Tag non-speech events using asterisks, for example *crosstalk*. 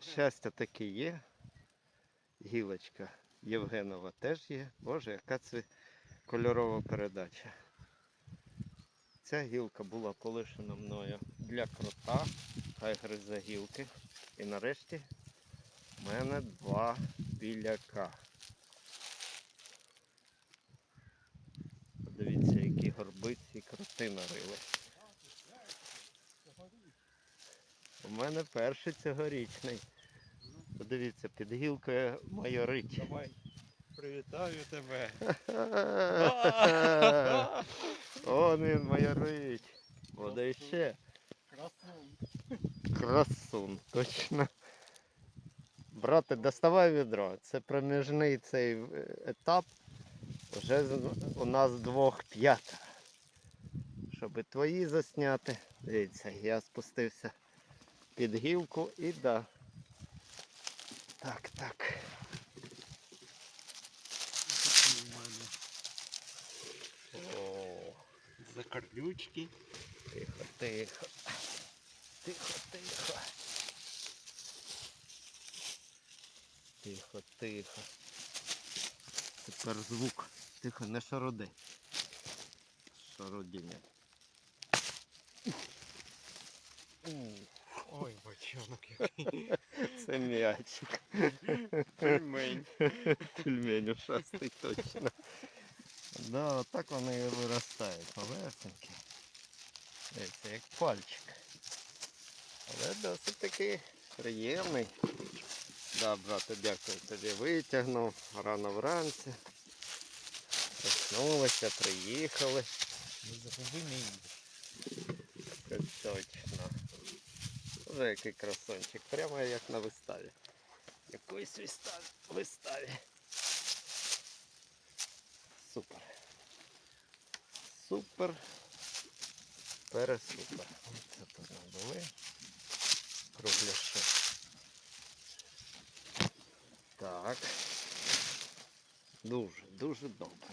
щастя таки є. Гілочка Євгенова теж є. Боже, яка це кольорова передача. Ця гілка була полишена мною для крота, хай гризе гілки. І нарешті в мене два біляка. Подивіться, які горби ці кроти нарили. У мене перший цьогорічний. Подивіться, під гілкою майорить. Давай, привітаю тебе. *laughs* Он він майорить. Буде ще. Красун. Красун, точно. Брате, доставай відро. Це проміжний цей е, етап. Вже у нас двох п'ята. Щоб і твої засняти. Дивіться, я спустився під гілку і да. Так, так. Закарлючки. тихо, тихо. Тихо, тихо. Тихо, тихо. Тепер звук. Тихо, не шароди. Шародіння. Ой, який. Це *laughs* м'ячик. Пельмень. *laughs* Пельмень *laughs* ушастий точно. Да, так вони і виростають. Малесенькі. Дивіться, як пальчик. Але досить таки приємний. Да, брате, дякую тобі. Витягнув рано вранці. Проснулися, приїхали. Не загуби мій. Це точно. Вже який красончик, прямо як на виставі. Якоїсь виставі. виставі. Супер. Супер. Пересупер. Це тут набули. Кругляши. Так. Дуже, дуже добре.